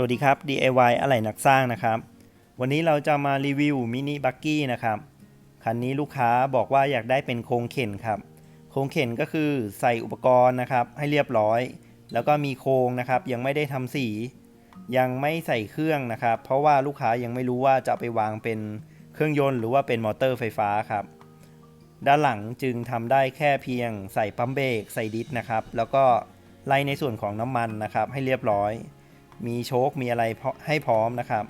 สวัสดีครับ DIY อะไหล่นักสร้างนะครับ วันนี้เราจะมารีวิวมินิบักกี้นะครับ คันนี้ลูกค้าบอกว่าอยากได้เป็นโครงเข็นครับ โครงเข็นก็คือใส่อุปกรณ์นะครับให้เรียบร้อย แล้วก็มีโครงนะครับ ยังไม่ได้ทำสี ยังไม่ใส่เครื่องนะครับ เพราะว่าลูกค้ายังไม่รู้ว่าจะไปวางเป็นเครื่องยนต์หรือว่าเป็นมอเตอร์ไฟฟ้าครับ ด้านหลังจึงทำได้แค่เพียงใส่ปั๊มเบรกใส่ดิสนะครับ แล้วก็ไล่ในส่วนของน้ำมันนะครับ ให้เรียบร้อย มีโชคมีอะไรให้พร้อมนะครับ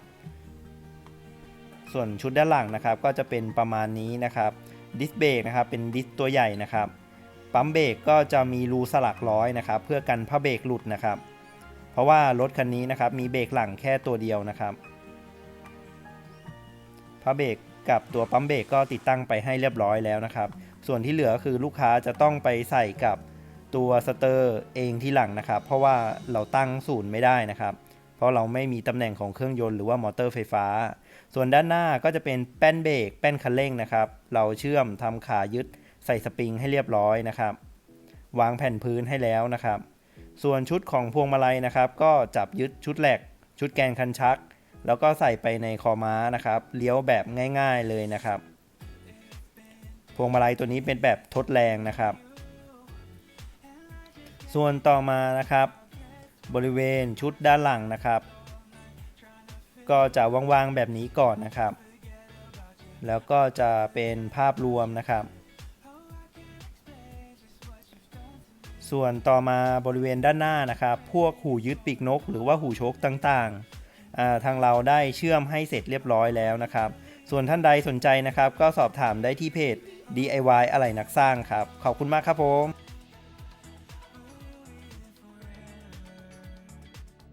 ส่วนชุดด้านหลังนะครับ ก็จะเป็นประมาณนี้นะครับดิสเบรกนะครับเป็นดิสตัวใหญ่นะครับปั๊มเบรกก็จะมีรูสลักร้อยนะครับ เพื่อกันผ้าเบรกหลุดนะครับ เพราะว่ารถคันนี้นะครับมีเบรกหลังแค่ตัวเดียวนะครับผ้าเบรกกับตัวปั๊มเบรกก็ติดตั้งไปให้เรียบร้อยแล้วนะครับ ส่วนที่เหลือคือลูกค้าจะต้องไปใส่กับตัวสเตอร์เองที่หลังนะครับ เพราะว่าเราตั้งศูนย์ไม่ได้นะครับ เพราะเราไม่มีตำแหน่งของเครื่องยนต์หรือว่ามอเตอร์ไฟฟ้า ส่วนด้านหน้าก็จะเป็นแป้นเบรกแป้นคันเร่งนะครับ เราเชื่อมทำขายึดใส่สปริงให้เรียบร้อยนะครับ วางแผ่นพื้นให้แล้วนะครับ ส่วนชุดของพวงมาลัยนะครับ ก็จับยึดชุดแหลก ชุดแกนคันชัก แล้วก็ใส่ไปในคอม้านะครับเลี้ยวแบบง่าย ๆเลยนะครับ พวงมาลัยตัวนี้เป็นแบบทดแรงนะครับ ส่วนต่อมานะครับ บริเวณชุดด้านหลังนะครับ ก็จะว่างๆแบบนี้ก่อนนะครับ แล้วก็จะเป็นภาพรวมนะครับ ส่วนต่อมาบริเวณด้านหน้านะครับ พวกหูยึดปีกนก หรือว่าหูโชคต่างๆ ทางเราได้เชื่อมให้เสร็จเรียบร้อยแล้วนะครับ ส่วนท่านใดสนใจนะครับ ก็สอบถามได้ที่เพจ DIY อะไรนักสร้างครับ ขอบคุณมากครับผม